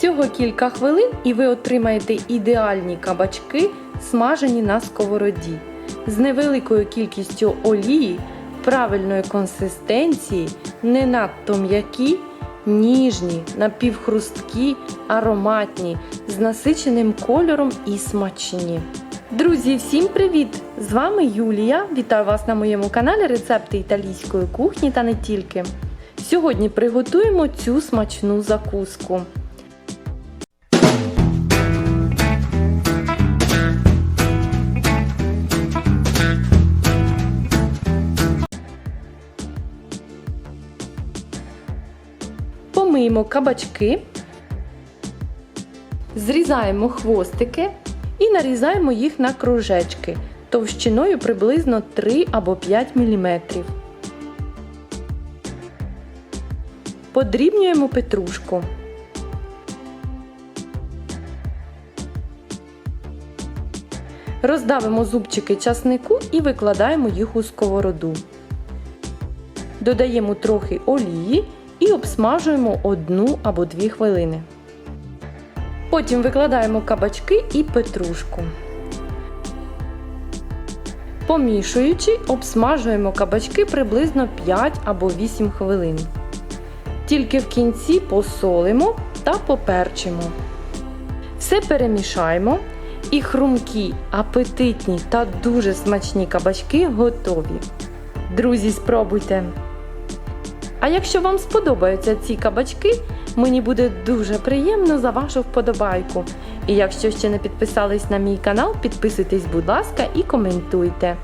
Всього кілька хвилин і ви отримаєте ідеальні кабачки, смажені на сковороді, з невеликою кількістю олії, правильної консистенції, не надто м'які, ніжні, напівхрусткі, ароматні, з насиченим кольором і смачні. Друзі, всім привіт! З вами Юлія. Вітаю вас на моєму каналі Рецепти італійської кухні та не тільки. Сьогодні приготуємо цю смачну закуску. Помиємо кабачки, зрізаємо хвостики і нарізаємо їх на кружечки товщиною приблизно 3 або 5 мм. Подрібнюємо петрушку. Роздавимо зубчики часнику і викладаємо їх у сковороду. Додаємо трохи олії і обсмажуємо 1 або 2 хвилини. Потім викладаємо кабачки і петрушку. Помішуючи, обсмажуємо кабачки приблизно 5 або 8 хвилин. Тільки в кінці посолимо та поперчимо. Все перемішаємо і хрумкі, апетитні та дуже смачні кабачки готові. Друзі, спробуйте! А якщо вам сподобаються ці кабачки, мені буде дуже приємно за вашу вподобайку. І якщо ще не підписались на мій канал, підписуйтесь, будь ласка, і коментуйте.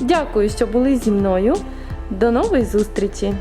Дякую, що були зі мною. До нової зустрічі!